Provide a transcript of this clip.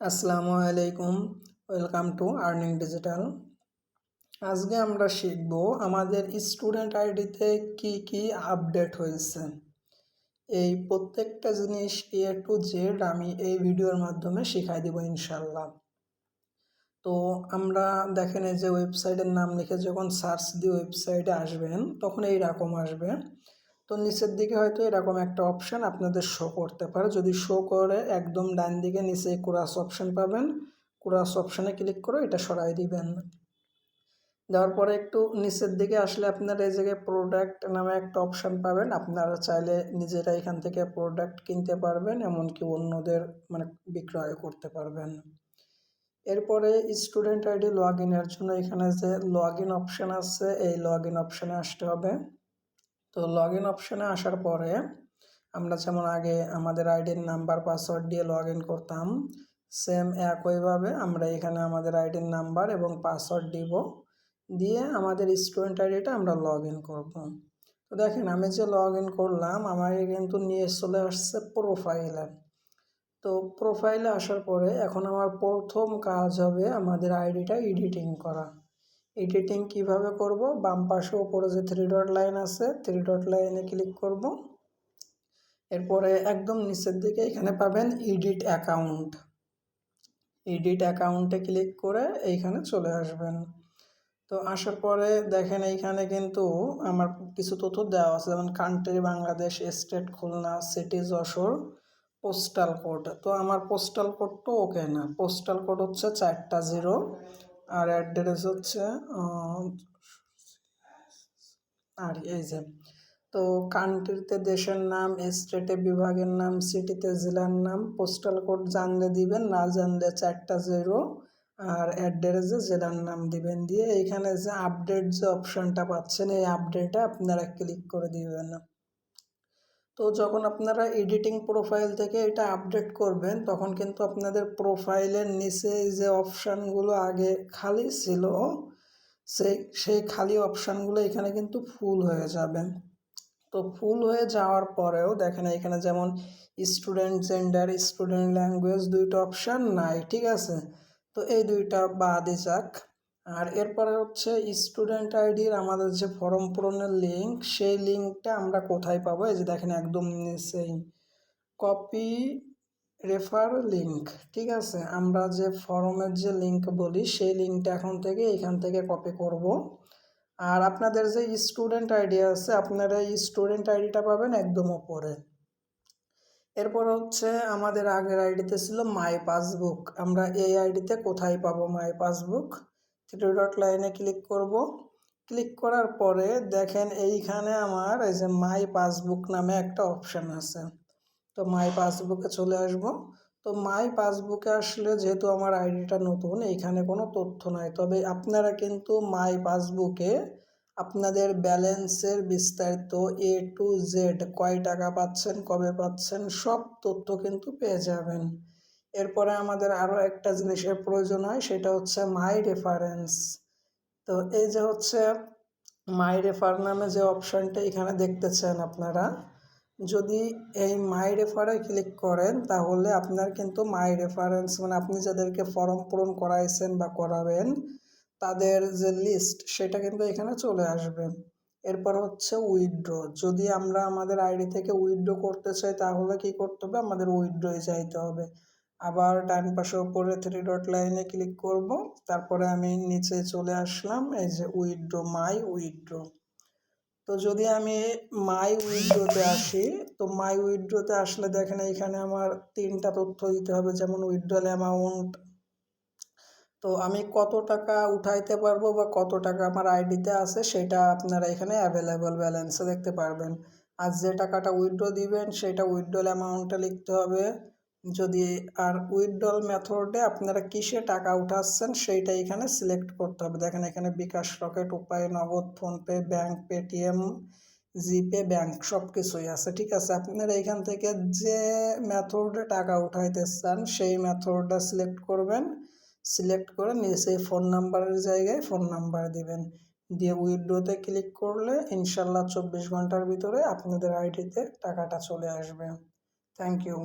আসসালামু আলাইকুম। Welcome to earning digital. আজকে আমরা শিখব আমাদের স্টুডেন্ট আইডিতে কি কি আপডেট হয়েছে। এই প্রত্যেকটা জিনিস এ টু জেড আমি এই ভিডিওর মাধ্যমে শেখাই দিব ইনশাল্লাহ তো আমরা দেখেন এই যে ওয়েবসাইটের নাম লিখে যখন সার্চ দিয়ে ওয়েবসাইটে আসবেন, তখন এই রকম আসবে। তো নিচের দিকে হয়তো এরকম একটা অপশান আপনাদের শো করতে পারে। যদি শো করে একদম ডান দিকে নিচে ক্রাস অপশান পাবেন ক্রাস অপশানে ক্লিক করে এটা সরাই দিবেন। দেওয়ার পরে একটু নিচের দিকে আসলে আপনারা এই জায়গায় প্রোডাক্ট নামে একটা অপশান পাবেন। আপনারা চাইলে নিজেরা এখান থেকে প্রোডাক্ট কিনতে পারবেন, এমনকি অন্যদের মানে বিক্রয় করতে পারবেন। এরপরে স্টুডেন্ট আইডি লগ জন্য এখানে যে লগ ইন অপশান আছে, এই লগ ইন অপশানে আসতে হবে। তো লগ ইন অপশানে আসার পরে আমরা যেমন আগে আমাদের আইডির নাম্বার পাসওয়ার্ড দিয়ে লগ ইন করতাম সেম একইভাবে আমরা এখানে আমাদের আইডির নাম্বার এবং পাসওয়ার্ড দিব, দিয়ে আমাদের স্টুডেন্ট আইডিটা আমরা লগ ইন করব। তো দেখেন আমি যে লগ ইন করলাম আমাকে কিন্তু নিয়ে চলে আসছে প্রোফাইলে তো প্রোফাইলে আসার পরে এখন আমার প্রথম কাজ হবে আমাদের আইডিটা এডিটিং করা। এডিটিং কীভাবে করব? বাম পাশে ওপরে যে থ্রি ডট লাইন আছে থ্রি ডট লাইনে ক্লিক করব। এরপরে একদম নিচের দিকে এখানে পাবেন এডিট অ্যাকাউন্ট এডিট অ্যাকাউন্টে ক্লিক করে এইখানে চলে আসবেন। তো আসার পরে দেখেন এইখানে কিন্তু আমার কিছু তথ্য দেওয়া আছে, যেমন country Bangladesh state Khulna city Jessore postal code তো আমার পোস্টাল কোড তো ওকে না। পোস্টাল কোড হচ্ছে চারটা জিরো আর অ্যাড্রেস হচ্ছে আর এই যে, তো কান্ট্রিতে দেশের নাম, স্টেটে বিভাগের নাম, সিটিতে জেলার নাম, পোস্টাল কোড জানলে দিবেন, না জানলে চারটা জিরো, আর অ্যাড্রেসে জেলার নাম দিবেন দিয়ে এইখানে যে আপডেট যে অপশানটা পাচ্ছেন, এই আপডেটে আপনারা ক্লিক করে দিবেন। তো যখন আপনারা এডিটিং প্রোফাইল থেকে এটা আপডেট করবেন, তখন কিন্তু আপনাদের প্রোফাইলের নিচে যে অপশানগুলো আগে খালি ছিল, সেই সেই খালি অপশানগুলো এখানে কিন্তু ফুল হয়ে যাবে। তো ফুল হয়ে যাওয়ার পরেও দেখেন এখানে যেমন স্টুডেন্ট জেন্ডার স্টুডেন্ট ল্যাঙ্গুয়েজ দুইটা অপশান নাই, ঠিক আছে? তো এই দুইটা বাদে যাক। আর এরপরে হচ্ছে স্টুডেন্ট আইডির আমাদের যে ফর্ম পূরণের লিঙ্ক সেই লিঙ্কটা আমরা কোথায় পাবো? এই যে দেখেন একদম সেই কপি রেফার লিঙ্ক ঠিক আছে? আমরা যে ফর্মের যে লিঙ্ক বলি, সেই লিঙ্কটা এখন থেকে এখান থেকে কপি করব। আর আপনাদের যে স্টুডেন্ট আইডি আছে, আপনারা এই স্টুডেন্ট আইডিটা পাবেন একদম ওপরে। এরপর হচ্ছে আমাদের আগের আইডিতে ছিল মাই পাসবুক আমরা এই আইডিতে কোথায় পাবো মাই পাসবুক থ্রি ডট লাইনে ক্লিক করব। ক্লিক করার পরে দেখেন এইখানে আমার এই যে মাই পাসবুক নামে একটা অপশান আছে। তো মাই পাসবুকে চলে আসব। তো মাই পাসবুকে আসলে যেহেতু আমার আইডিটা নতুন, এইখানে কোনো তথ্য নাই। তবে আপনারা কিন্তু মাই পাসবুকে আপনাদের ব্যালেন্সের বিস্তারিত এ টু জেড কয় টাকা পাচ্ছেন, কবে পাচ্ছেন, সব তথ্য কিন্তু পেয়ে যাবেন। এরপরে আমাদের আরও একটা জিনিসের প্রয়োজন হয়, সেটা হচ্ছে মাই রেফারেন্স তো এই যে হচ্ছে মাই রেফার নামে যে অপশানটা এখানে দেখতেছেন আপনারা, যদি এই মাই রেফারে ক্লিক করেন, তাহলে আপনার কিন্তু মাই রেফারেন্স মানে আপনি যাদেরকে ফর্ম পূরণ করাইছেন বা করাবেন, তাদের যে লিস্ট সেটা কিন্তু এখানে চলে আসবে। এরপর হচ্ছে উইথড্র যদি আমরা আমাদের আইডি থেকে উইথড্র করতে চাই, তাহলে কি করতে হবে? আমাদের উইথড্রয়ে যাইতে হবে। আবার ডান পাশে উপরে থ্রি ডট লাইনে ক্লিক করব। তারপরে আমি নিচে চলে আসলাম, এই যে উইথড্র মাই উইথড্র তো যদি আমি মাই উইথড্রোতে আসি, তো মাই উইথড্রোতে আসলে দেখেন এখানে আমার তিনটা তথ্য দিতে হবে, যেমন উইথড্রল অ্যামাউন্ট তো আমি কত টাকা উঠাইতে পারব বা কত টাকা আমার আইডিতে আছে, সেটা আপনারা এখানে অ্যাভেলেবল ব্যালেন্সে দেখতে পারবেন। আর যে টাকাটা উইথড্র দিবেন, সেটা উইথড্রল অ্যামাউন্টটা লিখতে হবে। যদি আর উইথড্রল মেথডে আপনারা কিসে টাকা উঠাচ্ছেন সেইটা এখানে সিলেক্ট করতে হবে। দেখেন এখানে bKash Rocket, Upay, Nagad, PhonePe bank Paytm GPay bank সব কিছুই আছে, ঠিক আছে? আপনারা এখান থেকে যে মেথডে টাকা উঠাইতে চান সেই মেথডটা সিলেক্ট করবেন। সিলেক্ট করে নিচে ফোন নাম্বারের জায়গায় ফোন নাম্বার দিবেন। দিয়ে উইথড্রোতে ক্লিক করলে ইনশাল্লাহ চব্বিশ ঘণ্টার ভিতরে আপনাদের আইডিতে টাকাটা চলে আসবে। Thank you